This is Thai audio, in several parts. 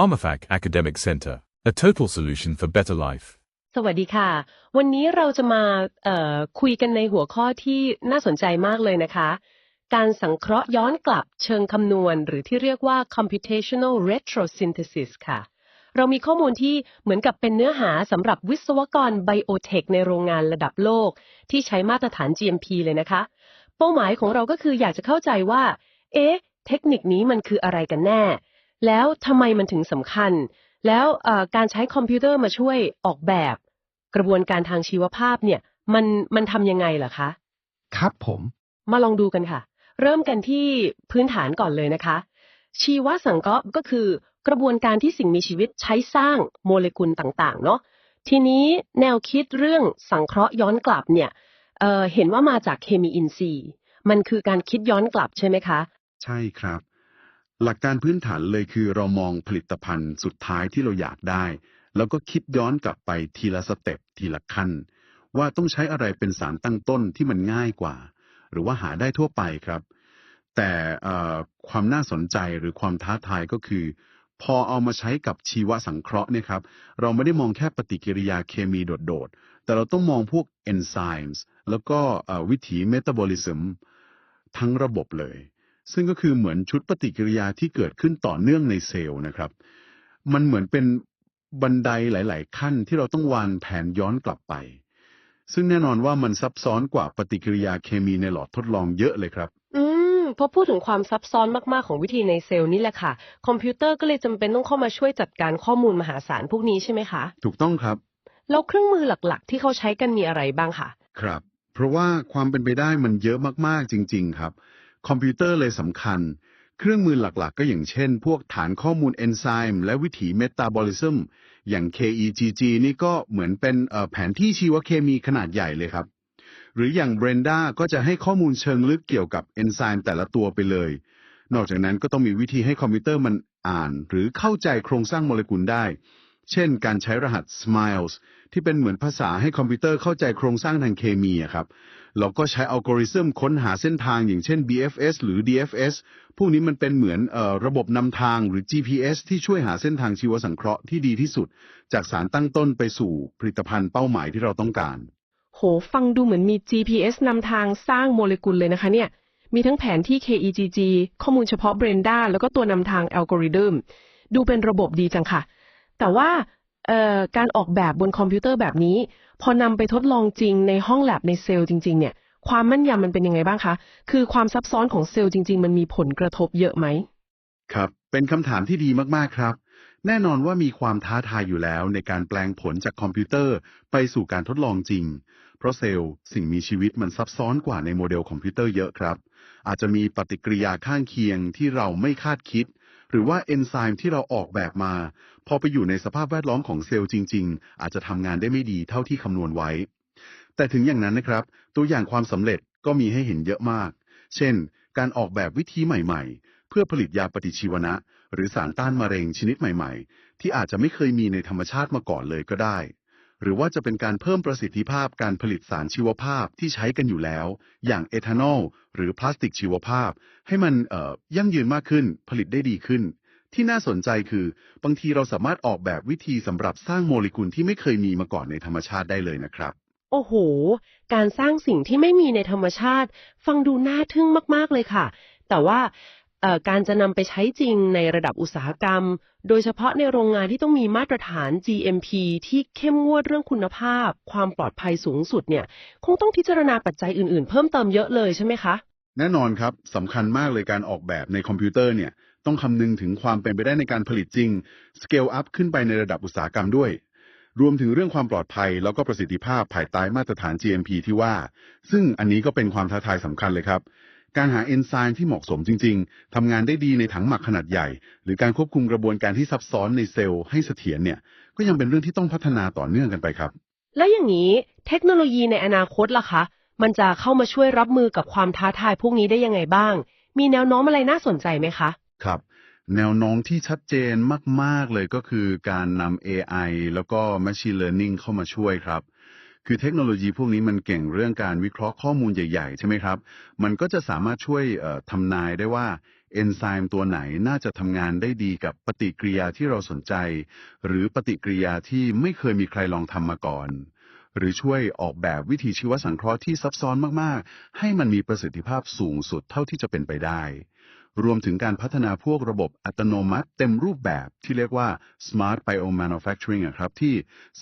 PharmaFac Academic Center, a total solution for better life. สวัสดีค่ะ วันนี้เราจะมาคุยกันในหัวข้อที่น่าสนใจมากเลยนะคะ การสังเคราะห์ย้อนกลับเชิงคำนวณ หรือที่เรียกว่า computational retrosynthesis ค่ะ เรามีข้อมูลที่เหมือนกับเป็นเนื้อหาสำหรับวิศวกรไบโอเทคในโรงงานระดับโลก ที่ใช้มาตรฐาน GMP เลยนะคะ เป้าหมายของเราก็คืออยากจะเข้าใจว่า เอ๊ะ เทคนิคนี้มันคืออะไรกันแน่ แล้วทำไมมันถึงสำคัญ แล้วเอ่อการใช้คอมพิวเตอร์มาช่วยออกแบบ กระบวนการทางชีวภาพเนี่ยมันมันทำยังไงล่ะคะ ครับผม มาลองดูกันค่ะ เริ่มกันที่พื้นฐานก่อนเลยนะคะ ชีวสังเคราะห์ก็คือกระบวนการที่สิ่งมีชีวิตใช้สร้างโมเลกุลต่างๆ เนาะทีนี้แนวคิดเรื่องสังเคราะห์ย้อนกลับเนี่ยเอ่อเห็นว่ามาจากเคมีอินทรีย์ มันคือการคิดย้อนกลับใช่ไหมคะ ใช่ครับ หลักการพื้นฐานเลยคือเรามองผลิตภัณฑ์สุดท้ายที่เราอยากได้ แล้วก็คิดย้อนกลับไปทีละสเต็ปทีละขั้น ว่าต้องใช้อะไรเป็นสารตั้งต้นที่มันง่ายกว่า หรือว่าหาได้ทั่วไปครับ แต่ความน่าสนใจหรือความท้าทายก็คือ พอเอามาใช้กับชีวสังเคราะห์เนี่ยครับ เราไม่ได้มองแค่ปฏิกิริยาเคมีโดดๆ แต่เราต้องมองพวก enzymes แล้วก็วิถี metabolism ทั้งระบบเลย ซึ่งก็คือเหมือนชุดปฏิกิริยาที่เกิดขึ้นต่อเนื่องในเซลล์นะครับ มันเหมือนเป็นบันไดหลาย ๆ ขั้นที่เราต้องวางแผนย้อนกลับไป ซึ่งแน่นอนว่ามันซับซ้อนกว่าปฏิกิริยาเคมีในหลอดทดลองเยอะเลยครับ อืมพอพูดถึงความซับซ้อนมาก ๆ ของวิธีในเซลล์นี่แหละค่ะ คอมพิวเตอร์ก็เลยจำเป็นต้องเข้ามาช่วยจัดการข้อมูลมหาศาลพวกนี้ใช่ไหมคะ ถูกต้องครับ แล้วเครื่องมือหลัก ๆ ที่เขาใช้กันมีอะไรบ้างคะ ครับ เพราะว่าความเป็นไปได้มันเยอะมาก ๆ จริง ๆ ครับ คอมพิวเตอร์เลยสำคัญ เครื่องมือหลักๆ ก็อย่างเช่น พวกฐานข้อมูลเอนไซม์และวิถีเมตาบอลิซึมอย่าง KEGG นี่ก็เหมือนเป็นเอ่อแผนที่ชีวเคมีขนาดใหญ่เลยครับ หรืออย่าง Brenda ก็จะให้ข้อมูลเชิงลึกเกี่ยวกับเอนไซม์แต่ละตัวไปเลย นอกจากนั้นก็ต้องมีวิธีให้คอมพิวเตอร์มันอ่าน หรือเข้าใจโครงสร้างโมเลกุลได้ เช่น การใช้รหัส SMILES ที่เป็นเหมือนภาษาให้คอมพิวเตอร์เข้าใจโครงสร้างทางเคมีอะครับเราก็ใช้อัลกอริทึมค้นหาเส้นทางอย่างเช่น BFS หรือ DFS พวกนี้มันเป็นเหมือนออระบบนำทางหรือ GPS ที่ช่วยหาเส้นทางชีวสังเคราะห์ที่ดีที่สุด จากสารตั้งต้นไปสู่ผลิตภัณฑ์เป้าหมายที่เราต้องการ โห ฟังดูเหมือนมี GPS นำทางสร้างโมเลกุลเลยนะคะเนี่ย มีทั้งแผนที่ KEGG ข้อมูลเฉพาะ Brenda แล้วก็ตัวนำทางอัลกอริทึมดูเป็นระบบดีจังค่ะ แต่ว่าการออกแบบบนคอมพิวเตอร์แบบนี้ พอนำไปทดลองจริงในห้องแลบในเซลล์จริง ๆ เนี่ย ความแม่นยำมันเป็นยังไงบ้างคะ คือความซับซ้อนของเซลล์จริง ๆ มันมีผลกระทบเยอะไหม ครับ เป็นคำถามที่ดีมากๆครับ แน่นอนว่ามีความท้าทายอยู่แล้วในการแปลงผลจากคอมพิวเตอร์ไปสู่การทดลองจริง เพราะเซลล์สิ่งมีชีวิตมันซับซ้อนกว่าในโมเดลคอมพิวเตอร์เยอะครับ อาจจะมีปฏิกิริยาข้างเคียงที่เราไม่คาดคิดหรือว่าเอนไซม์ที่เราออกแบบมา พอไปอยู่ในสภาพแวดล้อมของเซลล์จริง ๆ อาจจะทำงานได้ไม่ดีเท่าที่คำนวณไว้ แต่ถึงอย่างนั้นนะครับ ตัวอย่างความสำเร็จก็มีให้เห็นเยอะมาก เช่น การออกแบบวิธีใหม่ ๆ เพื่อผลิตยาปฏิชีวนะ หรือสารต้านมะเร็งชนิดใหม่ ๆ ที่อาจจะไม่เคยมีในธรรมชาติมาก่อนเลยก็ได้หรือว่าจะเป็นการเพิ่มประสิทธิภาพการผลิตสารชีวภาพที่ใช้กันอยู่แล้ว อย่างเอทานอลหรือพลาสติกชีวภาพ ให้มันยั่งยืนมากขึ้นผลิตได้ดีขึ้น ที่น่าสนใจคือ บางทีเราสามารถออกแบบวิธีสำหรับสร้างโมเลกุลที่ไม่เคยมีมาก่อนในธรรมชาติได้เลยนะครับ โอ้โห การสร้างสิ่งที่ไม่มีในธรรมชาติ ฟังดูน่าทึ่งมาก ๆ เลยค่ะ แต่ว่าเอ่อการจะนำไปใช้จริงในระดับอุตสาหกรรม โดยเฉพาะในโรงงานที่ต้องมีมาตรฐาน GMP ที่เข้มงวดเรื่องคุณภาพ ความปลอดภัยสูงสุดเนี่ย คงต้องพิจารณาปัจจัยอื่นๆ เพิ่มเติมเยอะเลยใช่ไหมคะ แน่นอนครับสำคัญมากเลยการออกแบบในคอมพิวเตอร์เนี่ย ต้องคำนึงถึงความเป็นไปได้ในการผลิตจริง scale up ขึ้นไปในระดับอุตสาหกรรมด้วย รวมถึงเรื่องความปลอดภัย แล้วก็ประสิทธิภาพภายใต้มาตรฐาน GMP ที่ว่า ซึ่งอันนี้ก็เป็นความท้าทายสำคัญเลยครับ การหาเอนไซม์ที่เหมาะสมจริง ๆทำงานได้ดีในถังหมักขนาดใหญ่ หรือการควบคุมกระบวนการที่ซับซ้อนในเซลล์ให้เสถียรเนี่ย ก็ยังเป็นเรื่องที่ต้องพัฒนาต่อเนื่องกันไปครับ แล้วอย่างนี้เทคโนโลยีในอนาคตล่ะคะ มันจะเข้ามาช่วยรับมือกับความท้าทายพวกนี้ได้ยังไงบ้าง มีแนวโน้มอะไรน่าสนใจไหมคะ ครับ แนวโน้มที่ชัดเจนมาก ๆ เลยก็คือการนำ AI แล้วก็ Machine Learning เข้ามาช่วยครับ คือเทคโนโลยีพวกนี้มันเก่งเรื่องการวิเคราะห์ข้อมูลใหญ่ ๆ ใช่ไหมครับ มันก็จะสามารถช่วยเอ่อทำนายได้ว่าเอนไซม์ตัวไหนน่าจะทำงานได้ดีกับปฏิกิริยาที่เราสนใจ หรือปฏิกิริยาที่ไม่เคยมีใครลองทำมาก่อน หรือช่วยออกแบบวิธีชีวสังเคราะห์ที่ซับซ้อนมาก ๆ ให้มันมีประสิทธิภาพสูงสุดเท่าที่จะเป็นไปได้ รวมถึงการพัฒนาพวกระบบอัตโนมัติเต็มรูปแบบที่เรียกว่า smart biomanufacturing ครับที่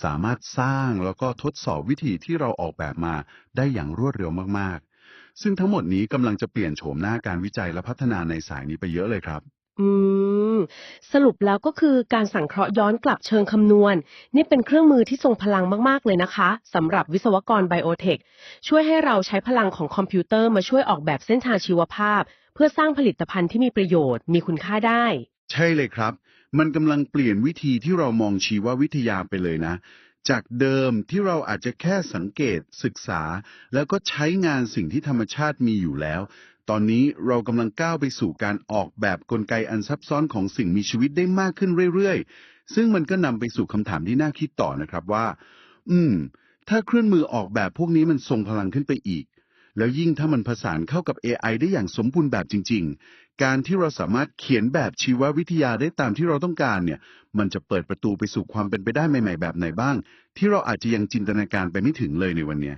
สามารถสร้างแล้วก็ทดสอบวิธีที่เราออกแบบมาได้อย่างรวดเร็วมากๆ ซึ่งทั้งหมดนี้กำลังจะเปลี่ยนโฉมหน้าการวิจัยและพัฒนาในสายนี้ไปเยอะเลยครับ อืม สรุปแล้วก็คือการสังเคราะห์ย้อนกลับเชิงคำนวณ นี่เป็นเครื่องมือที่ทรงพลังมากๆเลยนะคะสำหรับวิศวกรไบโอเทคช่วยให้เราใช้พลังของคอมพิวเตอร์มาช่วยออกแบบเส้นทางชีวภาพเพื่อสร้างผลิตภัณฑ์ที่มีประโยชน์ มีคุณค่าได้ ใช่เลยครับ มันกำลังเปลี่ยนวิธีที่เรามองชีววิทยาไปเลยนะ จากเดิมที่เราอาจจะแค่สังเกตศึกษา แล้วก็ใช้งานสิ่งที่ธรรมชาติมีอยู่แล้ว ตอนนี้เรากำลังก้าวไปสู่การออกแบบกลไกอันซับซ้อนของสิ่งมีชีวิตได้มากขึ้นเรื่อยๆ ซึ่งมันก็นำไปสู่คำถามที่น่าคิดต่อนะครับว่า อืม ถ้าเครื่องมือออกแบบพวกนี้มันทรงพลังขึ้นไปอีก แล้วยิ่งถ้ามันผสานเข้ากับ AI ได้อย่างสมบูรณ์แบบจริง ๆ การที่เราสามารถเขียนแบบชีววิทยาได้ตามที่เราต้องการเนี่ย มันจะเปิดประตูไปสู่ความเป็นไปได้ใหม่ ๆ แบบไหนบ้าง ที่เราอาจจะยังจินตนาการไปไม่ถึงเลยในวันนี้